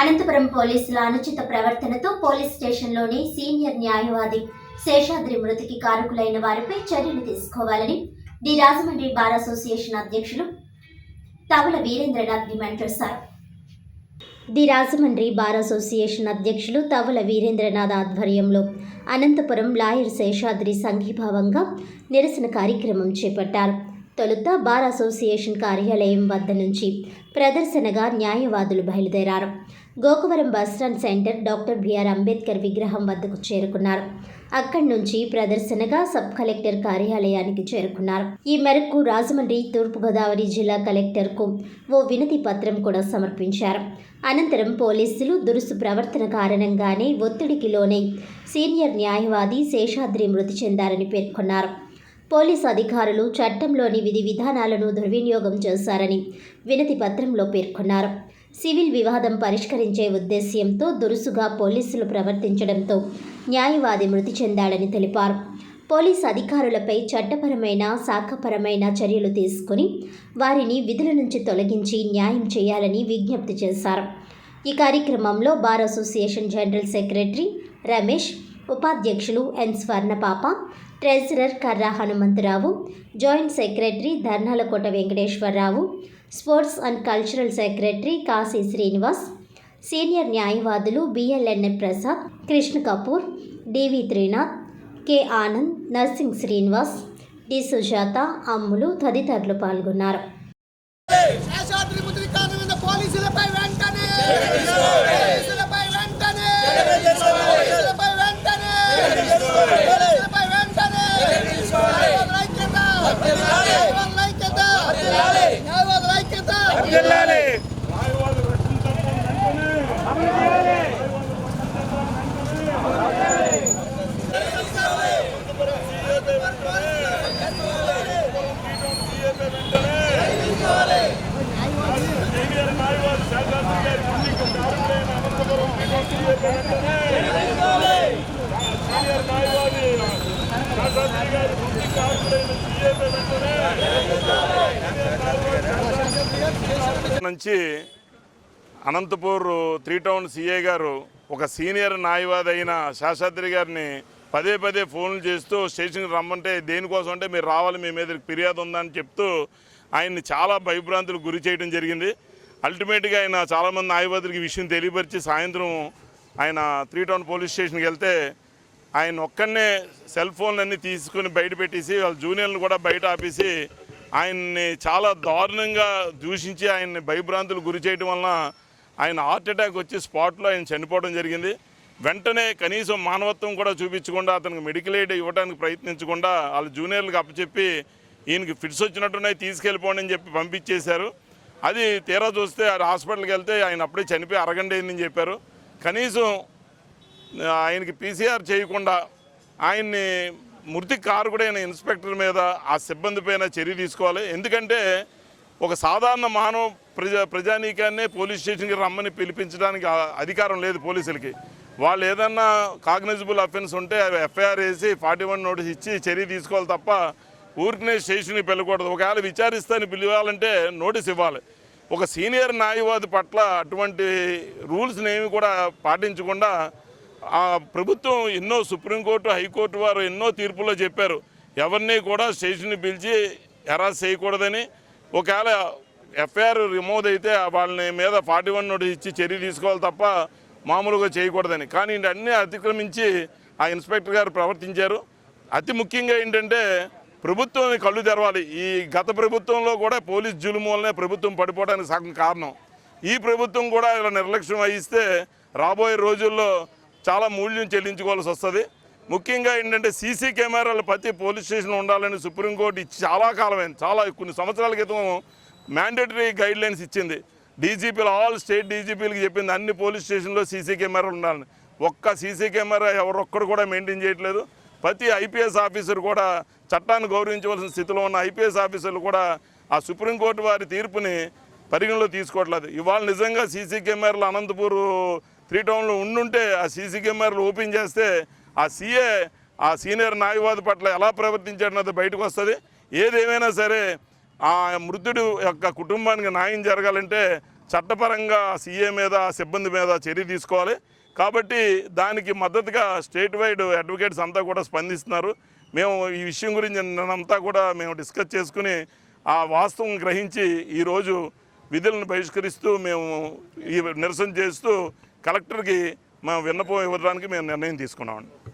అనంతపురం పోలీసుల అనుచిత ప్రవర్తనతో పోలీస్ స్టేషన్లోని సీనియర్ న్యాయవాది శేషాద్రి మృతికి కారకులైన వారిపై చర్యలు తీసుకోవాలని ది రాజమండ్రి బార్ అసోసియేషన్ అధ్యక్షులు తవల వీరేంద్రనాథ్ డిమాండ్ చేశారు. ది రాజమండ్రి బార్ అసోసియేషన్ అధ్యక్షులు తవల వీరేంద్రనాథ్ ఆధ్వర్యంలో అనంతపురం లాయర్ శేషాద్రి సంఘీభావంగా నిరసన కార్యక్రమం చేపట్టారు. తొలుత బార్ అసోసియేషన్ కార్యాలయం వద్ద నుంచి ప్రదర్శనగా న్యాయవాదులు బయలుదేరారు. Gokavaram bus stand centre doctor BR Ambedkar విగ్రహం వద్దకు చేరుకున్నారు. అక్కడి నుంచి ప్రదర్శనగా సబ్ కలెక్టర్ కార్యాలయానికి చేరుకున్నారు. ఈ మేరకు రాజమండ్రి తూర్పుగోదావరి జిల్లా కలెక్టర్కు ఓ వినతి పత్రం కూడా సమర్పించారు. అనంతరం పోలీసులు దురుసు ప్రవర్తన కారణంగానే ఒత్తిడికి లోనై సీనియర్ న్యాయవాది శేషాద్రి మృతి చెందారని పేర్కొన్నారు. పోలీస్ అధికారులు చట్టంలోని విధి విధానాలను దుర్వినియోగం చేశారని వినతి పత్రంలో పేర్కొన్నారు. సివిల్ వివాదం పరిష్కరించే ఉద్దేశ్యంతో దురుసుగా పోలీసులు ప్రవర్తించడంతో న్యాయవాది మృతి చెందాడని తెలిపారు. పోలీస్ అధికారులపై చట్టపరమైన శాఖపరమైన చర్యలు తీసుకుని వారిని విధుల నుంచి తొలగించి న్యాయం చేయాలని విజ్ఞప్తి చేశారు. ఈ కార్యక్రమంలో bar association general secretary Ramesh ఉపాధ్యక్షులు N Swarnapapa treasurer Karra Hanumantharao joint secretary Dharnalakota Venkateswararao sports and cultural secretary Kashi Srinivas senior న్యాయవాదులు BLN Prasad Krishna Kapoor DV Trinath K Anand Narsing Srinivas D Sujatha Ammulu తదితరులు పాల్గొన్నారు శేషాద్రి ముద్రికాను మీద పోలీసులపై వెంటనే పోలీసులపై వెంటనే పోలీసులపై వెంటనే పోలీసులపై వెంటనే న్యాయవాదుల ఐక్యత న్యాయవాదుల ఐక్యత న్యాయవాదుల ఐక్యత నుంచి అనంతపూర్ త్రీ టౌన్ సిఏ గారు ఒక సీనియర్ న్యాయవాది అయిన శాశాద్రి గారిని పదే పదే ఫోన్లు చేస్తూ స్టేషన్కి రమ్మంటే దేనికోసం అంటే మీరు రావాలి మీ మీద ఫిర్యాదు ఉందని చెప్తూ ఆయన్ని చాలా భయభ్రాంతులకు గురి చేయడం జరిగింది. అల్టిమేట్గా ఆయన చాలామంది న్యాయవాదులకి విషయం తెలియపరిచి సాయంత్రం ఆయన త్రీ టౌన్ పోలీస్ స్టేషన్కి వెళ్తే ఆయన ఒక్కనే సెల్ ఫోన్లన్నీ తీసుకుని బయట పెట్టేసి వాళ్ళ జూనియర్లు కూడా బయట ఆపేసి ఆయన్ని చాలా దారుణంగా దూషించి ఆయన్ని భయభ్రాంతులు గురి చేయడం వలన ఆయన హార్ట్ అటాక్ వచ్చి స్పాట్లో ఆయన చనిపోవడం జరిగింది. వెంటనే కనీసం మానవత్వం కూడా చూపించకుండా అతనికి మెడికల్ ఎయిడ్ ఇవ్వడానికి ప్రయత్నించకుండా వాళ్ళ జూనియర్లకు అప్పచెప్పి ఈయనకి ఫిట్స్ వచ్చినట్టున్నాయి తీసుకెళ్ళిపోండి అని చెప్పి పంపించేశారు. అది తీరా చూస్తే ఆ హాస్పిటల్కి వెళ్తే ఆయన అప్పుడే చనిపోయి అరగంట అయిందని చెప్పారు. కనీసం ఆయనకి పీసీఆర్ చేయకుండా ఆయన్ని మృతి కారకుడైన ఇన్స్పెక్టర్ మీద ఆ సిబ్బంది పైన చర్య తీసుకోవాలి. ఎందుకంటే ఒక సాధారణ మానవ ప్రజా ప్రజానీకాన్నే పోలీస్ స్టేషన్కి రమ్మని పిలిపించడానికి అధికారం లేదు పోలీసులకి. వాళ్ళు ఏదన్నా కాగ్నైజబుల్ అఫెన్స్ ఉంటే అవి ఎఫ్ఐఆర్ వేసి ఫార్టీ వన్ నోటీస్ ఇచ్చి చర్య తీసుకోవాలి తప్ప ఊరికనే స్టేషన్కి వెళ్ళకూడదు. ఒకవేళ విచారిస్తాను పిలవాలంటే నోటీస్ ఇవ్వాలి. ఒక సీనియర్ న్యాయవాది పట్ల అటువంటి రూల్స్ని ఏమి కూడా పాటించకుండా ఆ ప్రభుత్వం ఎన్నో సుప్రీంకోర్టు హైకోర్టు వారు ఎన్నో తీర్పుల్లో చెప్పారు. ఎవరిని కూడా స్టేషన్ని పిలిచి హెరాస్ చేయకూడదని. ఒకవేళ ఎఫ్ఐఆర్ రిమూవ్ అయితే వాళ్ళని మీద ఫార్టీ వన్ నోటీస్ ఇచ్చి చర్య తీసుకోవాలి తప్ప మామూలుగా చేయకూడదని. కానీ అన్నీ అతిక్రమించి ఆ ఇన్స్పెక్టర్ గారు ప్రవర్తించారు. అతి ముఖ్యంగా ఏంటంటే ప్రభుత్వం కళ్ళు తెరవాలి. ఈ గత ప్రభుత్వంలో కూడా పోలీస్ జులుములనే ప్రభుత్వం పడిపోవడానికి సగం కారణం. ఈ ప్రభుత్వం కూడా ఇలా నిర్లక్ష్యం వహిస్తే రాబోయే రోజుల్లో చాలా మూల్యం చెల్లించుకోవాల్సి వస్తుంది. ముఖ్యంగా ఏంటంటే సీసీ కెమెరాలు ప్రతి పోలీస్ స్టేషన్ ఉండాలని సుప్రీంకోర్టు ఇచ్చి చాలా కాలమైంది. చాలా కొన్ని సంవత్సరాల క్రితం మ్యాండేటరీ గైడ్ లైన్స్ ఇచ్చింది. డీజీపీలు ఆల్ స్టేట్ డీజీపీలకు చెప్పింది అన్ని పోలీస్ స్టేషన్లో సీసీ కెమెరాలు ఉండాలని. ఒక్క సీసీ కెమెరా ఎవరొక్కరు కూడా మెయింటైన్ చేయట్లేదు. ప్రతి ఐపీఎస్ ఆఫీసర్ కూడా చట్టాన్ని గౌరవించవలసిన స్థితిలో ఉన్న ఐపీఎస్ ఆఫీసర్లు కూడా ఆ సుప్రీంకోర్టు వారి తీర్పుని పరిగణలో తీసుకోవట్లేదు. ఇవాళ నిజంగా సీసీ కెమెరాలు అనంతపూర్ త్రీ టౌన్లో ఉండుంటే ఆ సీసీ కెమెరాలు ఓపెన్ చేస్తే ఆ సీఏ ఆ సీనియర్ న్యాయవాది పట్ల ఎలా ప్రవర్తించాడన్నది బయటకు వస్తుంది. ఏదేమైనా సరే ఆ మృతుడు యొక్క కుటుంబానికి న్యాయం జరగాలంటే చట్టపరంగా సీఏ మీద సిబ్బంది మీద చర్య తీసుకోవాలి. కాబట్టి దానికి మద్దతుగా స్టేట్ వైడ్ అడ్వకేట్స్ అంతా కూడా స్పందిస్తున్నారు. మేము ఈ విషయం గురించి నిన్నంతా కూడా మేము డిస్కస్ చేసుకుని ఆ వాస్తవం గ్రహించి ఈరోజు విధులను బహిష్కరిస్తూ మేము ఈ నిరసన చేస్తూ కలెక్టర్కి మా విన్నపం ఇవ్వడానికి మేము నిర్ణయం తీసుకున్నామండి.